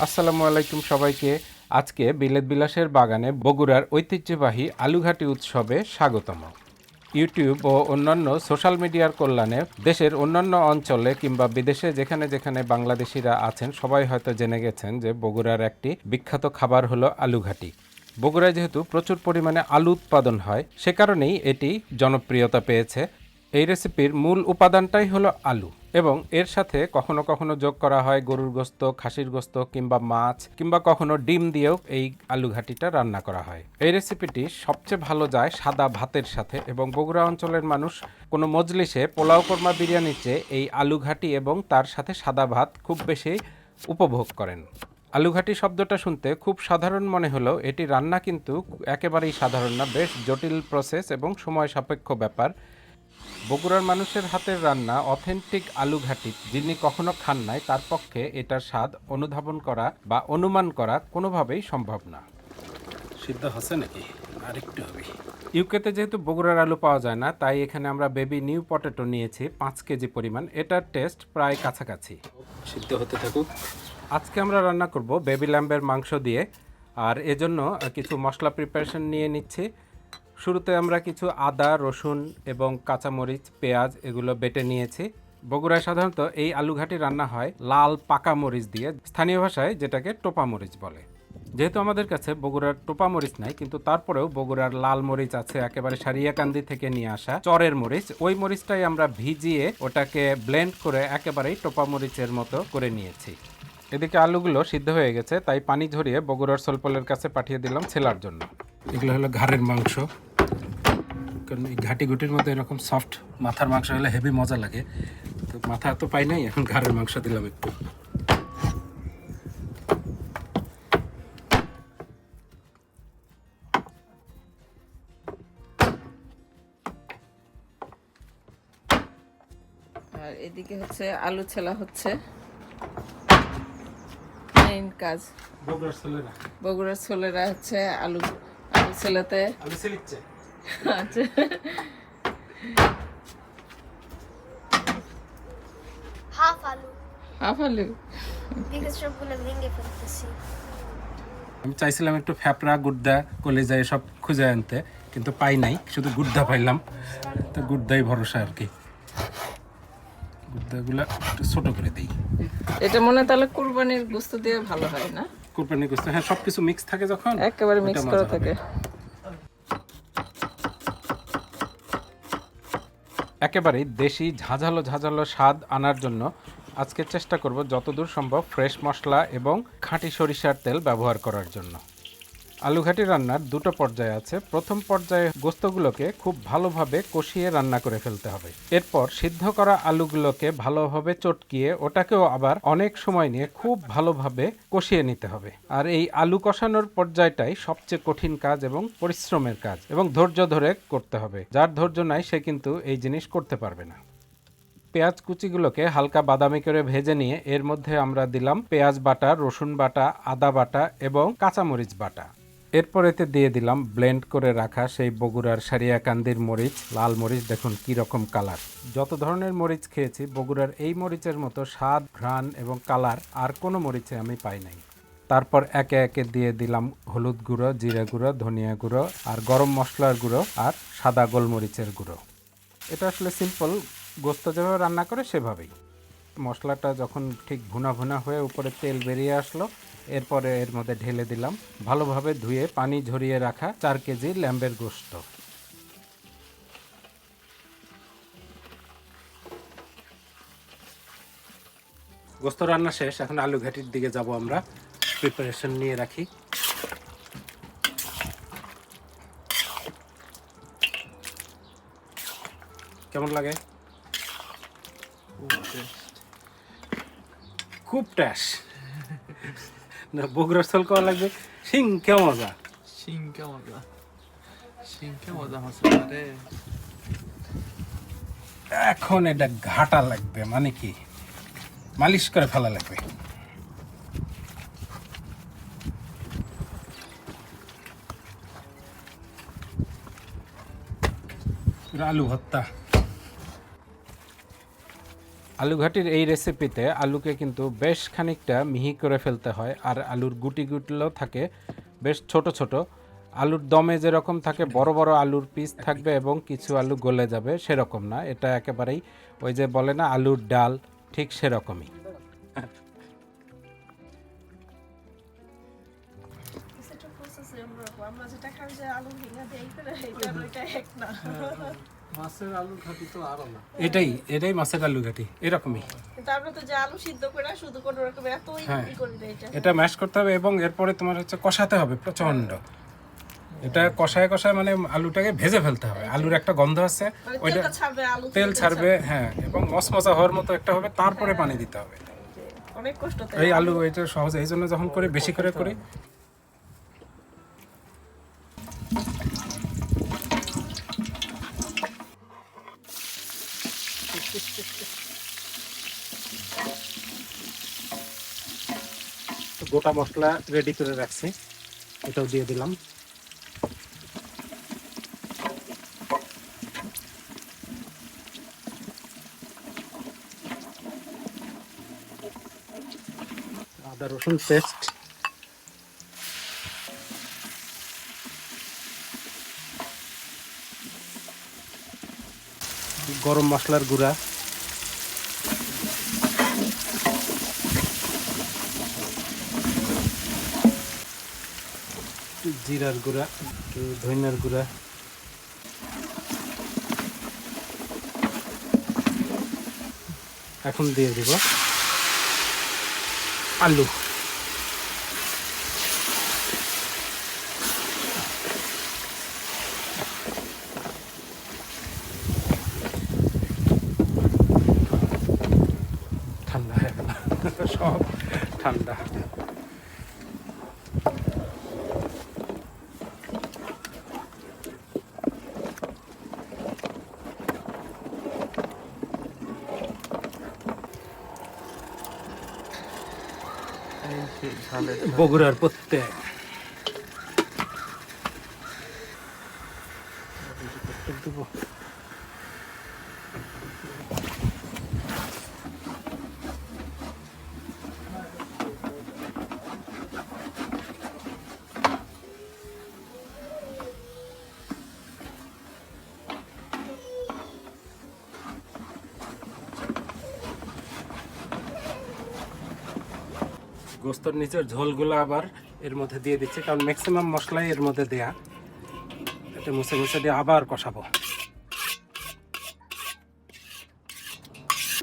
আসসালামু আলাইকুম সবাইকে। আজকে বিলেত বিলাসের বাগানে বগুড়ার ঐতিহ্যবাহী আলুঘাটি উৎসবে স্বাগতম। ইউটিউব ও অন্যান্য সোশ্যাল মিডিয়ার কল্যাণে দেশের অন্যান্য অঞ্চলে কিংবা বিদেশে যেখানে যেখানে বাংলাদেশিরা আছেন, সবাই হয়তো জেনে গেছেন যে বগুড়ার একটি বিখ্যাত খাবার হলো আলুঘাটি। বগুড়ায় যেহেতু প্রচুর পরিমাণে আলু উৎপাদন হয়, সে কারণেই এটি জনপ্রিয়তা পেয়েছে। এই রেসিপির মূল উপাদানটাই হলো আলু। এবং এর সাথে কখনো কখনো যোগ করা হয় গরুর গোস্ত, খাসির গোস্ত কিংবা মাছ কিংবা কখনো ডিম দিয়েও এই আলু ঘাটিটা রান্না করা হয়। এই রেসিপিটি সবচেয়ে ভালো যায় সাদা ভাতের সাথে এবং বগুড়া অঞ্চলের মানুষ কোনো মজলিসে পোলাও কোরমা বিরিয়ানির চেয়ে এই আলু ঘাটি এবং তার সাথে সাদা ভাত খুব বেশি উপভোগ করেন। আলুঘাটি শব্দটা শুনতে খুব সাধারণ মনে হলেও এটি রান্না কিন্তু একেবারেই সাধারণ না, বেশ জটিল প্রসেস এবং সময় সাপেক্ষ ব্যাপার। বগুড়ার মানুষের হাতের রান্না অথেন্টিক আলুঘাটি যিনি কখনো খান নাই তার পক্ষে এটার স্বাদ অনুধাবন করা বা অনুমান করা কোনোভাবেই সম্ভব না। সিদ্ধ হচ্ছে নাকি? আরেকটু হবে। ইউকেতে যেহেতু বগুড়ার আলু পাওয়া যায় না তাই এখানে আমরা বেবি নিউ পটেটো নিয়েছি পাঁচ কেজি পরিমাণ। এটার টেস্ট প্রায় কাছাকাছি। সিদ্ধ হতে থাকুক। আজকে আমরা রান্না করব বেবি ল্যাম্বের মাংস দিয়ে আর এজন্য কিছু মশলা প্রিপারেশন নিয়ে নিচ্ছি। শুরুতে আমরা কিছু আদা, রসুন এবং কাঁচামরিচ, পেঁয়াজ এগুলো বেটে নিয়েছি। বগুড়ায় সাধারণত এই আলুঘাটি রান্না হয় লাল পাকা মরিচ দিয়ে, স্থানীয় ভাষায় যেটাকে টোপা মরিচ বলে। যেহেতু আমাদের কাছে বগুড়ার টোপা মরিচ নাই, কিন্তু তারপরেও বগুড়ার লাল মরিচ আছে, একেবারে সারিয়াকান্দি থেকে নিয়ে আসা চরের মরিচ। ওই মরিচটাই আমরা ভিজিয়ে ওটাকে ব্লেন্ড করে একেবারেই টোপা মরিচের মতো করে নিয়েছি। এদিকে আলুগুলো সিদ্ধ হয়ে গেছে, তাই পানি ঝরিয়ে বগুড়ার সলপলের কাছে পাঠিয়ে দিলাম ছেলার জন্য। এগুলো হলো ঘাড়ের মাংস। কারণ এই ঘাটি গুটির মধ্যে এরকম সফট মাথার মাংস হলে হেভি মজা লাগে। তো মাথা তো পাই নাই এখন ঘাড়ের মাংস দিলাম একটু। আর এদিকে হচ্ছে আলু ছেলা হচ্ছে। মেইন কাজ। বগুড়ার ছেলেরা। বগুড়ার ছোলেরা হচ্ছে আলু আলু ছেলাতে আলু ছেলিচ্ছে হাফ আলু। হাফ আলু? বিকজ সবগুলো ভেঙে ফেলতেছি। আমি চাইছিলাম একটু ফ্যাপড়া গুড্ডা কলেজা এসব খুঁজে আনতে কিন্তু পাই নাই শুধু গুড্ডা পাইলাম। তো গুড্ডাই ভরসা আর কি। গুড্ডাগুলো একটু ছোট করে দিই। এটা মনে হয় তাহলে কুরবানির গোস্ত দিয়ে ভালো হয় না? কুরবানি গোস্ত। হ্যাঁ সব কিছু মিক্স থাকে যখন একেবারে মিক্স করা থাকে। একেবারে দেশি ঝাঁঝালো ঝাঁঝালো স্বাদ আনার জন্য আজকে চেষ্টা করব যতদূর সম্ভব ফ্রেশ মশলা এবং খাঁটি সরিষার তেল ব্যবহার করার জন্য। আলুঘাটি রান্নার দুটো পর্যায়ে আছে। প্রথম পর্যায়ে গোস্তগুলোকে খুব ভালোভাবে কষিয়ে রান্না করে ফেলতে হবে। এরপর সিদ্ধ করা আলুগুলোকে ভালোভাবে চটকিয়ে ওটাকেও আবার অনেক সময় নিয়ে খুব ভালোভাবে কষিয়ে নিতে হবে। আর এই আলু কষানোর পর্যায়টাই সবচেয়ে কঠিন কাজ এবং পরিশ্রমের কাজ এবং ধৈর্য ধরে করতে হবে। যার ধৈর্য নাই, সে কিন্তু এই জিনিস করতে পারবে না। পেঁয়াজ কুচিগুলোকে হালকা বাদামি করে ভেজে নিয়ে এর মধ্যে আমরা দিলাম পেঁয়াজ বাটা, রসুন বাটা, আদা বাটা এবং কাঁচামরিচ বাটা। এরপর এতে দিয়ে দিলাম ব্লেন্ড করে রাখা সেই বগুড়ার সারিয়াকান্দির মরিচ, লাল মরিচ, দেখুন কি রকম কালার। যত ধরনের মরিচ খেয়েছি, বগুড়ার এই মরিচের মতো স্বাদ, ঘ্রাণ এবং কালার আর কোনো মরিচে আমি পাই নাই। তারপর একে একে দিয়ে দিলাম হলুদ গুঁড়ো, জিরে গুঁড়ো, ধনিয়া গুঁড়ো আর গরম মশলার গুঁড়ো আর সাদা গোলমরিচের গুঁড়ো। এটা আসলে সিম্পল, গোস্ত যেভাবে রান্না করে সেভাবেই। মশলাটা যখন ঠিক ভুনা ভুনা হয়ে উপরে তেল বেরিয়ে আসলো এরপরে এর মধ্যে ঢেলে দিলাম। ভালোভাবে ধুয়ে পানি ঝরিয়ে রাখা চার কেজি ল্যাম্বের গোস্ত গোস্ত রান্না শেষ এখন আলু ঘাটির দিকে যাব আমরা। প্রিপারেশন নিয়ে রাখি। কেমন লাগে? খুব ট্যাস না বগুড়ার সল করা লাগবে। সিংকে মজা। সিংকে মজা। সিংকে মজা হচ্ছে এখন এটা ঘাটা লাগবে মানে কি? মালিশ করে ফেলা লাগবে। আলু ভত্তা আলুঘাটির এই রেসিপিতে আলুকে কিন্তু বেশ খানিকটা মিহি করে ফেলতে হয় আর আলুর গুটি গুটিগুলো থাকে বেশ ছোট ছোট। আলুর দমে যেরকম থাকে বড় বড় আলুর পিস থাকবে এবং কিছু আলু গলে যাবে সেরকম না এটা একেবারেই ওই যে বলে না আলুর ডাল ঠিক সেরকমই। আমরা যেটা খাই যে আলু ভেঙে দেই করে এটা এক না। মাছের আলু ঘাটি তো আরও না। এটাই এটাই মাছের এরকমই। তো যে আলু সিদ্ধ করে শুধু কোনো রকম এত হ্যাঁ। ই করি না এটা। এটা ম্যাশ করতে হবে এবং এরপরে তোমার হচ্ছে কষাতে হবে প্রচণ্ড এটা কষায় কষায় মানে আলুটাকে ভেজে ফেলতে হবে। আলুর একটা গন্ধ আছে মানে ওইটা তেলটা ছাড়বে আলু তেল ছাড়বে হ্যাঁ এবং মশমশা হওয়ার মতো একটা হবে তারপরে পানি দিতে হবে। অনেক কষ্ট এই আলু এটা সহজ এই জন্য যখন করে বেশি করে করি গোটা মশলা রেডি করে রাখছি। এটাও দিয়ে দিলাম। আদা রসুন পেস্ট গরম মশলার গুঁড়া। জিরার গুঁড়া একটু ধনিয়ার গুঁড়া। এখন দিয়ে দিব আলু ঠান্ডা হয়ে গেল সব ঠান্ডা এই সেই ঝালের বগুড়ার প্রত্যেক দেবো গোস্তর নিচের ঝোলগুলো আবার এর মধ্যে দিয়ে দিচ্ছি কারণ ম্যাক্সিমাম মশলাই এর মধ্যে দেয়া। এটা মুছে মুছে দিয়ে আবার কষাবো।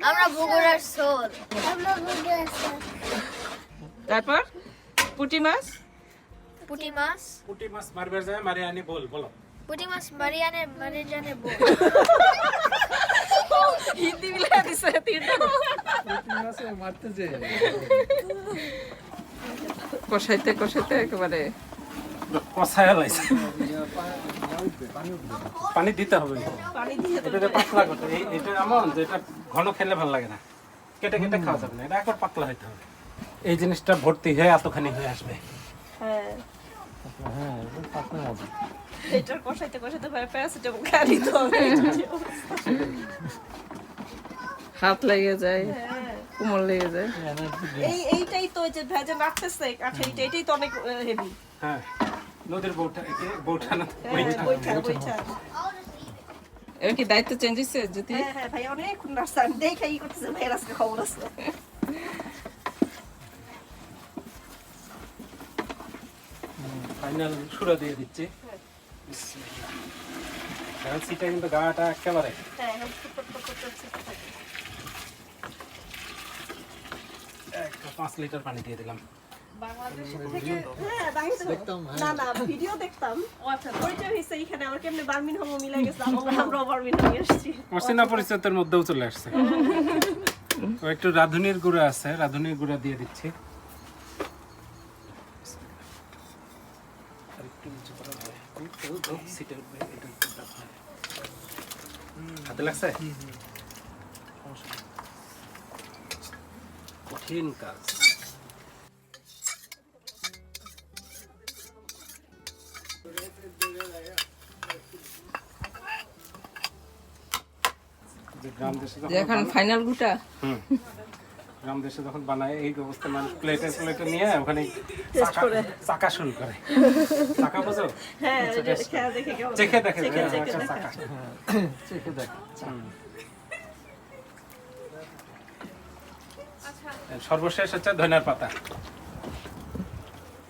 আমরা বগুড়ার সোল আমরা বগুড়ার সোল তারপর? পুঁটি মাছ? পুটি মাছ। পুটি মাছ মারবে যায় মারি আনি বল বলো। পুটি মাছ মারিয়ানের মানে জানে বউ হিন্দি মিলে দিছে তিনটা মারতে যে। কষাইতে কষাইতে একেবারে কষায় লাইছে। পানি দিতে হবে। পানি দিয়ে এটা পাতলা করতে এই এটা এমন যে এটা ঘন খেলে ভালো লাগে না। কেটে কেটে খাওয়া যাবে না। এটা একবার পাতলা হইতে হবে। এই জিনিসটা ভর্তি হয়ে এতখানি হয়ে আসবে। হ্যাঁ। হ্যাঁ পাতলা হবে। এটার কষাইতে কষাইতে প্যারাসিটামল দিতে হবে। হাত লেগে যায় কোমর লেগে যায়। এই এইটাই তো ওই যে ভেজে রাখতেছে কাঠে এইটা এটাই তো অনেক হেভি হ্যাঁ নদীর বউটা একে বউটা না বইটা। বৈঠা। এর কি দায়িত্ব চেঞ্জ হয়েছে যদি হ্যাঁ হ্যাঁ ভাই অনেক নার্সান দেখে ই করতেছে ভাইয়ের আজকে খবর আছে। ফাইনাল সুরা দিয়ে দিচ্ছি। সিটা কিন্তু গাটা একেবারে হ্যাঁ এখন ফুটফুট ফুটফুট করছে। একটা পাঁচ লিটার পানি দিয়ে দিলাম। বাংলাদেশ থেকে হ্যাঁ বাংলাদেশ না না ভিডিও দেখতাম। ও আচ্ছা পরিচয় হয়েছে এখানে আমার কেমনে বার্মিন হোমো মিলে গেছে আমরা আমরাও বার্মিন হয়ে অচেনা পরিচিতের মধ্যেও চলে আসছে। একটু রাঁধুনির গুঁড়া আছে রাঁধুনির গুঁড়া দিয়ে দিচ্ছি। আর একটু নিচু করা যায়। ও, ও, ও, সিটের উপরে এটা একটু চাপ হয়। হাতে লাগছে কঠিন কাজ। এখন ফাইনাল গুটা। হুম। গ্রাম দেশে যখন বানায় এই অবস্থা মানে প্লেটে প্লেটে নিয়ে ওখানে চাকা শুরু করে। চাকা বোঝো? হ্যাঁ দেখে চেখে দেখে চেখে একটা দেখে। চাকা চেখে দেখ সর্বশেষ হচ্ছে ধনিয়ার পাতা।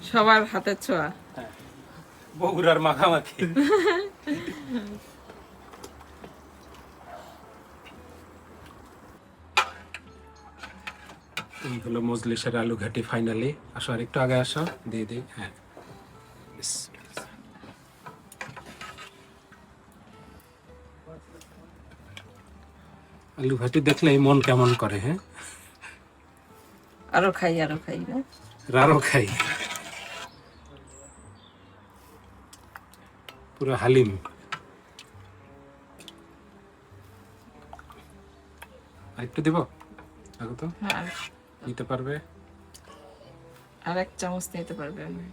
সবার হাতের ছোঁয়া। বগুড়ার মাখামাখি। এই হলো মজলিসের আলু ঘাটি ফাইনালি আসো আর একটু আগে আসো দিয়ে দিই হ্যাঁ। আলু ঘাটি দেখলেই মন কেমন করে হ্যাঁ? আরও খাই আরও খাই না? রারো খাই। পুরো হালিম। আরেকটু দিব? দেখো তো হ্যাঁ নিতে পারবে? আর এক চামচ নিতে পারবে। আমি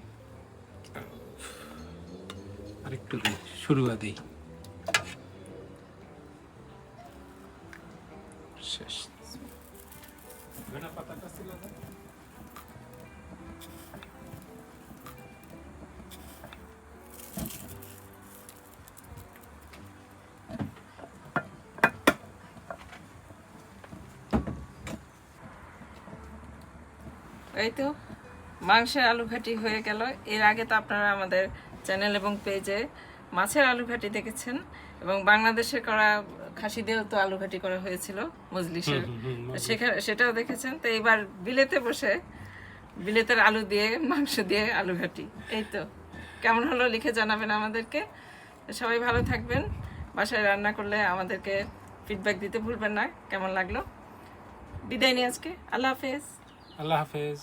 আরেকটু দিই শুরুয়া দিই। এই তো মাংসের আলু ঘাটি হয়ে গেল। এর আগে তো আপনারা আমাদের চ্যানেল এবং পেজে মাছের আলু ঘাটি দেখেছেন এবং বাংলাদেশে করা খাসি দিয়েও তো আলু ঘাটি করা হয়েছিল মজলিসের সেখানে সেটাও দেখেছেন। তো এবার বিলেতে বসে বিলেতের আলু দিয়ে মাংস দিয়ে আলু ঘাটি এই তো। কেমন হলো লিখে জানাবেন আমাদেরকে। সবাই ভালো থাকবেন। বাসায় রান্না করলে আমাদেরকে ফিডব্যাক দিতে ভুলবেন না। কেমন লাগল? বিদায় নিয়ে আজকে। আল্লাহ হাফেজ। আল্লাহ হাফেজ।